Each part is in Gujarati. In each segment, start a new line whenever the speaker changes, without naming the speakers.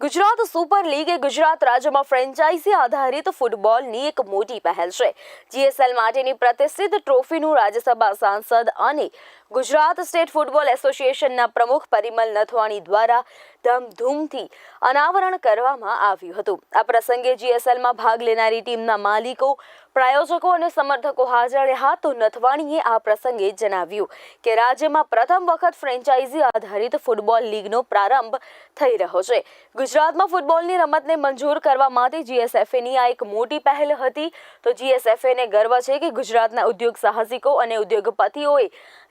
ગુજરાત સુપર લીગ એ ગુજરાત રાજ્યમાં ફ્રેન્ચાઇઝી આધારિત ફૂટબોલની એક મોટી પહેલ છે. જીએસએલ માટેની પ્રતિષ્ઠિત ટ્રોફીનું રાજ્યસભા સાંસદ અને ગુજરાત સ્ટેટ ફૂટબોલ એસોસિએશનના પ્રમુખ પરિમલ નથવાણી દ્વારા ધમધૂમથી અનાવરણ કરવામાં આવ્યું હતું. આ પ્રસંગે જીએસએલમાં ભાગ લેનારી ટીમના માલિકો, પ્રાયોજકો અને સમર્થકો હાજર રહ્યા તો નથવાણીએ આ પ્રસંગે જણાવ્યું કે રાજ્યમાં પ્રથમ વખત ફ્રેન્ચાઇઝી આધારિત ફૂટબોલ લીગનો પ્રારંભ થઈ રહ્યો છે. ગુજરાતમાં ફૂટબોલની રમતને મંજૂર કરવા માટે જીએસએફએની આ એક મોટી પહેલ હતી. તો જીએસએફએને ગર્વ છે કે ગુજરાતના ઉદ્યોગ સાહસિકો અને ઉદ્યોગપતિઓએ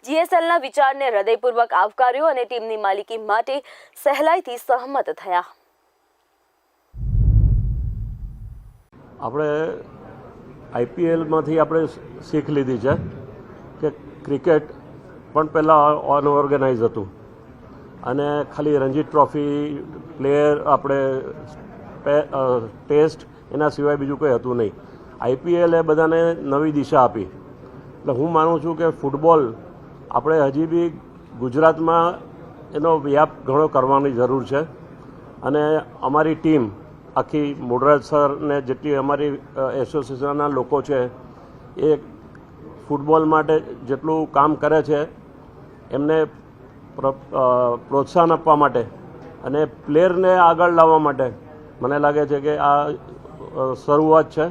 જીએસએલના વિચારને હૃદયપૂર્વક આવકાર્યો અને ટીમની માલિકી માટે સહેલાઈથી સહમત થયા.
આપણે આઈપીએલમાંથી આપણે શીખ લીધી છે કે ક્રિકેટ પણ પહેલાં અનઓર્ગેનાઇઝ હતું. અને ખાલી રણજી ટ્રોફી પ્લેયર આપણે ટેસ્ટ, એના સિવાય બીજું કંઈ હતું નહીં. આઈપીએલે બધાને નવી દિશા આપી. એટલે હું માનું છું કે ફૂટબોલ આપણે હજી બી ગુજરાતમાં એનો વ્યાપ ઘણો કરવાની જરૂર છે. અને અમારી ટીમ, આખી મોડરાજ સર ને જેટલી અમારી એસોસિએશનના લોકો છે, એ ફૂટબોલ માટે જેટલું કામ કરે છે, એમને પ્રોત્સાહન આપવા માટે અને પ્લેયરને આગળ લાવવા માટે. મને લાગે છે કે આ શરૂઆત છે.